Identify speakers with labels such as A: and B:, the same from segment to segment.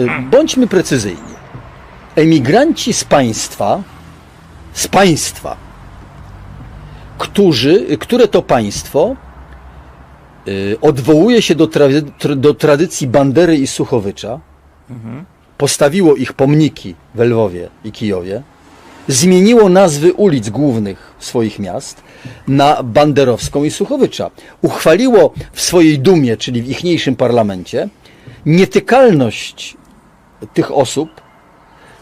A: Y, Bądźmy precyzyjni. Emigranci z państwa, z państwa, którzy, które to państwo y, odwołuje się do, tra- tr- do tradycji Bandery i Suchowycza, postawiło ich pomniki w Lwowie i Kijowie, zmieniło nazwy ulic głównych swoich miast na Banderowską i Suchowycza. Uchwaliło w swojej dumie, czyli w ichniejszym parlamencie, nietykalność tych osób,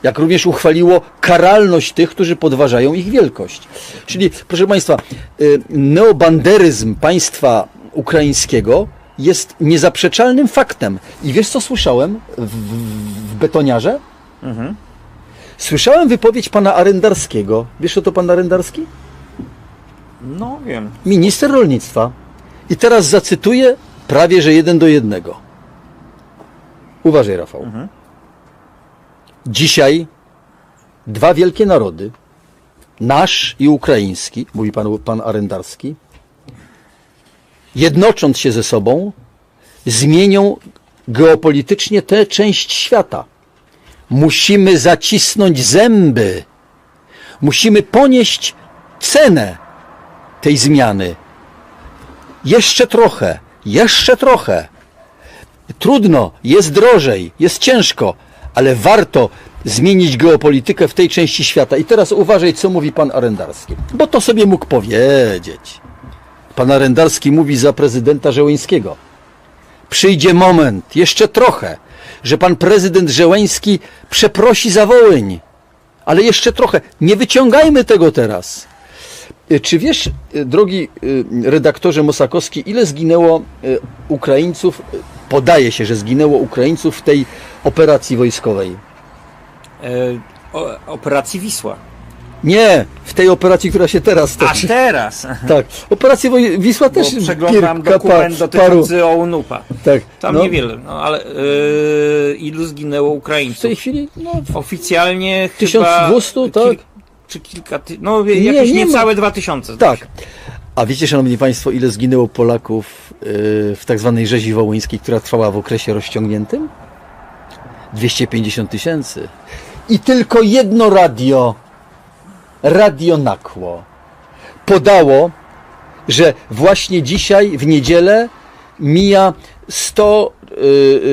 A: jak również uchwaliło karalność tych, którzy podważają ich wielkość. Czyli, proszę Państwa, y, neobanderyzm państwa ukraińskiego jest niezaprzeczalnym faktem. I wiesz, co słyszałem w, w, w betoniarze? Słyszałem wypowiedź pana Arendarskiego. Wiesz, co to pan Arendarski?
B: No wiem.
A: Minister rolnictwa. I teraz zacytuję prawie, że jeden do jednego. Uważaj, Rafał. Dzisiaj dwa wielkie narody, nasz i ukraiński, mówi pan, pan Arendarski, jednocząc się ze sobą, zmienią geopolitycznie tę część świata. Musimy zacisnąć zęby. Musimy ponieść cenę tej zmiany. Jeszcze trochę, jeszcze trochę. Trudno, jest drożej, jest ciężko, ale warto zmienić geopolitykę w tej części świata. I teraz uważaj, co mówi pan Arendarski, bo to sobie mógł powiedzieć. Pan Arendarski mówi za prezydenta Żeleńskiego. Przyjdzie moment, jeszcze trochę, że pan prezydent Żeleński przeprosi za Wołyń. Ale jeszcze trochę. Nie wyciągajmy tego teraz. Y, Czy wiesz, y, drogi y, redaktorze Mosakowski, ile zginęło Ukraińców? Podaje się, że zginęło Ukraińców w tej operacji wojskowej.
B: E, o, operacji Wisła.
A: Nie, w tej operacji, która się teraz
B: A
A: toczy.
B: teraz!
A: Tak, operacja Wisła
B: Bo
A: też
B: przeglądam
A: kilka,
B: dokument dotyczący OUNUPA.
A: Tak,
B: Tam
A: no,
B: niewiele, no ale e, ilu zginęło
A: W
B: Ukraińców?
A: tej chwili, no,
B: Oficjalnie
A: 1200,
B: chyba...
A: tak?
B: czy kilka ty... No jakieś
A: nie ma-
B: niecałe dwa tysiące.
A: tak. A wiecie, szanowni państwo, ile zginęło Polaków y, w tak zwanej rzezi wołyńskiej, która trwała w okresie rozciągniętym? 250 tysięcy. I tylko jedno radio, Radio Nakło, podało, że właśnie dzisiaj, w niedzielę, mija 100, y,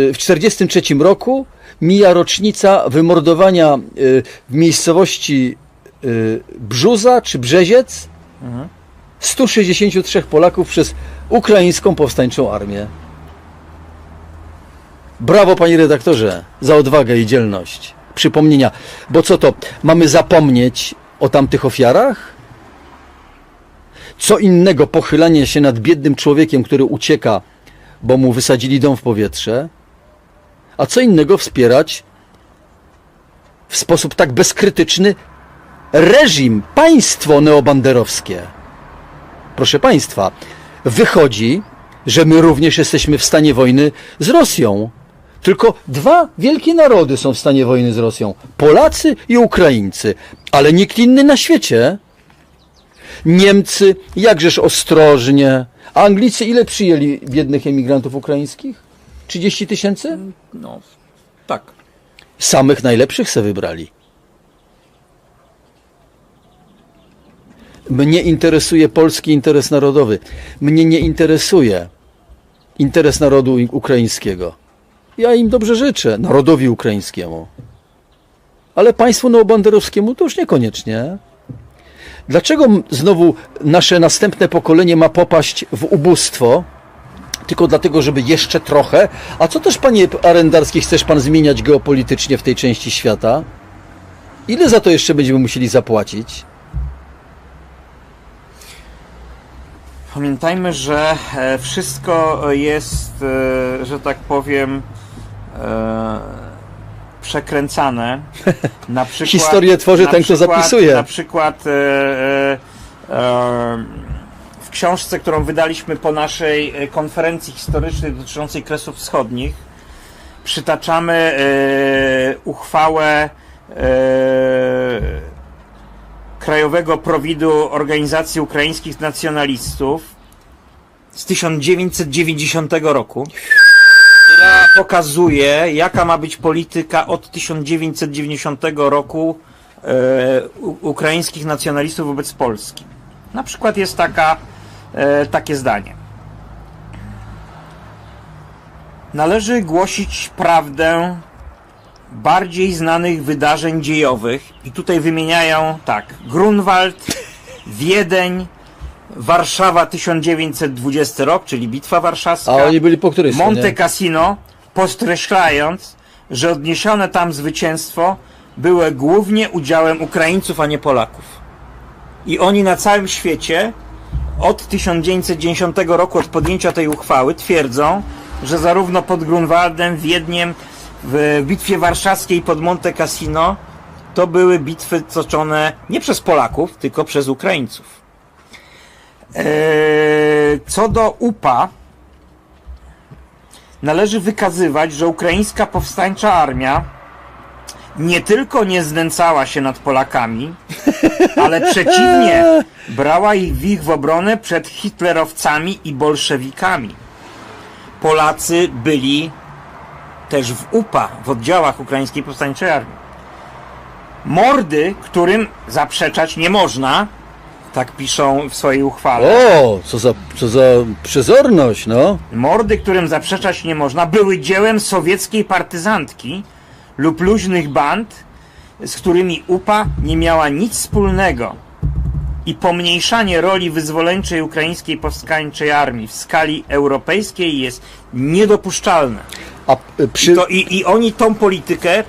A: y, w 43 roku mija rocznica wymordowania w miejscowości Brzuza czy Brzeziec 163 Polaków przez ukraińską powstańczą armię. Brawo, panie redaktorze, za odwagę i dzielność. Przypomnienia. Bo co to, mamy zapomnieć o tamtych ofiarach? Co innego pochylanie się nad biednym człowiekiem, który ucieka, bo mu wysadzili dom w powietrze, a co innego wspierać w sposób tak bezkrytyczny reżim, państwo neobanderowskie. Proszę Państwa, wychodzi, że my również jesteśmy w stanie wojny z Rosją. Tylko dwa wielkie narody są w stanie wojny z Rosją: Polacy i Ukraińcy, ale nikt inny na świecie. Niemcy, jakżeż ostrożnie. A Anglicy ile przyjęli biednych emigrantów ukraińskich? 30 tysięcy?
B: No, tak.
A: Samych najlepszych se wybrali. Mnie interesuje polski interes narodowy. Mnie nie interesuje interes narodu ukraińskiego. Ja im dobrze życzę, narodowi ukraińskiemu. Ale państwu neobanderowskiemu to już niekoniecznie. Dlaczego znowu nasze następne pokolenie ma popaść w ubóstwo? Tylko dlatego, żeby jeszcze trochę. A co też, panie Arendarski, chcesz pan zmieniać geopolitycznie w tej części świata? Ile za to jeszcze będziemy musieli zapłacić?
B: Pamiętajmy, że e, wszystko jest, e, że tak powiem, e, przekręcane. Na przykład,
A: Historię tworzy ten, kto
B: przykład-
A: zapisuje.
B: Na przykład w książce, którą wydaliśmy po naszej konferencji historycznej dotyczącej Kresów Wschodnich, przytaczamy uchwałę Krajowego Prowidu Organizacji Ukraińskich Nacjonalistów z 1990 roku, która pokazuje, jaka ma być polityka od 1990 roku e, ukraińskich nacjonalistów wobec Polski. Na przykład jest taka, e, takie zdanie. Należy głosić prawdę bardziej znanych wydarzeń dziejowych i tutaj wymieniają tak Grunwald, Wiedeń, Warszawa 1920 rok, czyli Bitwa Warszawska.
A: A oni byli po której
B: Monte
A: stronie?
B: Cassino, podkreślając, że odniesione tam zwycięstwo było głównie udziałem Ukraińców, a nie Polaków. I oni na całym świecie od 1990 roku, od podjęcia tej uchwały, twierdzą, że zarówno pod Grunwaldem, Wiedniem, w Bitwie Warszawskiej pod Monte Cassino to były bitwy toczone nie przez Polaków, tylko przez Ukraińców. Eee, co do UPA, należy wykazywać, że ukraińska powstańcza armia nie tylko nie znęcała się nad Polakami, ale przeciwnie, brała ich w ich w obronę przed hitlerowcami i bolszewikami. Polacy byli też w UPA, w oddziałach ukraińskiej powstańczej armii. Mordy, którym zaprzeczać nie można, tak piszą w swojej uchwale.
A: O, co za, co za przezorność, no.
B: Mordy, którym zaprzeczać nie można, były dziełem sowieckiej partyzantki lub luźnych band, z którymi UPA nie miała nic wspólnego. I pomniejszanie roli wyzwoleńczej ukraińskiej powstańczej armii w skali europejskiej jest niedopuszczalne.
A: A przy,
B: To i, I oni tą politykę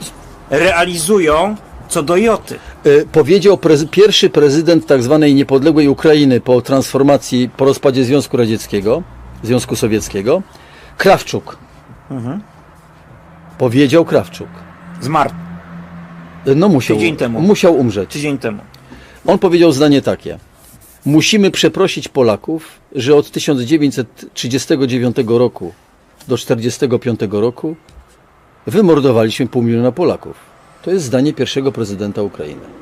B: realizują co do joty.
A: y, powiedział prezy, pierwszy prezydent tak zwanej niepodległej Ukrainy po transformacji, po rozpadzie Związku Radzieckiego, Związku Sowieckiego, Krawczuk. Powiedział Krawczuk.
B: Zmarł
A: No musiał,
B: Tydzień temu.
A: musiał umrzeć.
B: tydzień temu.
A: On powiedział zdanie takie. Musimy przeprosić Polaków, że od 1939 roku do 1945 roku wymordowaliśmy pół miliona Polaków. To jest zdanie pierwszego prezydenta Ukrainy.